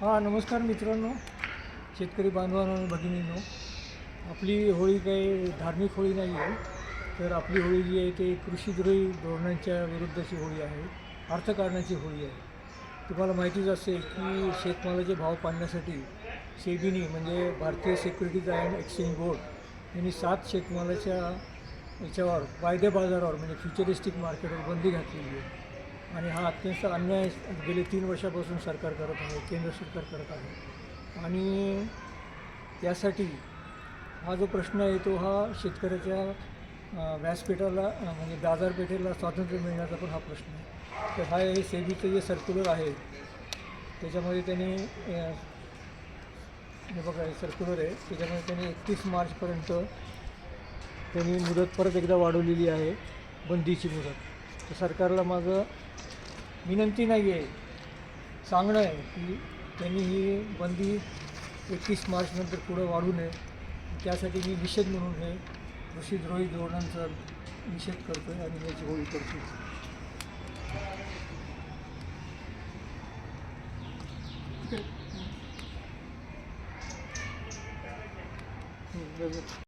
हां नमस्कार मित्रांनो शेतकरी बांधवांनो आणि भगिनींनो. आपली होळी काही धार्मिक होळी नाही आहे तर आपली होळी जी आहे ते कृषीद्रोही धोरणांच्या विरुद्धची होळी आहे अर्थकारणाची होळी आहे. तुम्हाला माहितीच असेल की शेतमालाचे भाव पाडण्यासाठी सेबीनी म्हणजे भारतीय सिक्युरिटीज अँड एक्सचेंज बोर्ड यांनी सात शेतमालाच्या याच्यावर वायदे बाजारावर म्हणजे फ्युचरिस्टिक मार्केटवर बंदी घातलेली आहे. आणि हा अत्यंत अन्याय गेले तीन वर्षापासून सरकार करत आहे केंद्र सरकार करत आहे. आणि त्यासाठी हा जो प्रश्न आहे तो हा शेतकऱ्याच्या व्यासपीठाला म्हणजे बाजारपेठेला स्वातंत्र्य मिळण्याचा पण हा प्रश्न आहे. तर हा हे सेबीचं जे सर्क्युलर आहे त्याच्यामध्ये त्यांनी हे बघा हे सर्क्युलर आहे. त्याच्यामध्ये त्यांनी एकतीस मार्चपर्यंत त्यांनी मुदत परत एकदा वाढवलेली आहे बंदीची मुदत. तर सरकारला माझं विनंती नाही आहे सांगणं आहे की त्यांनी ही बंदी एकतीस मार्चनंतर पुढं वाढू नये. त्यासाठी मी निषेध म्हणून हे कृषीद्रोही धोरणांचा निषेध करतो आहे आणि याची होळी करतो आहे.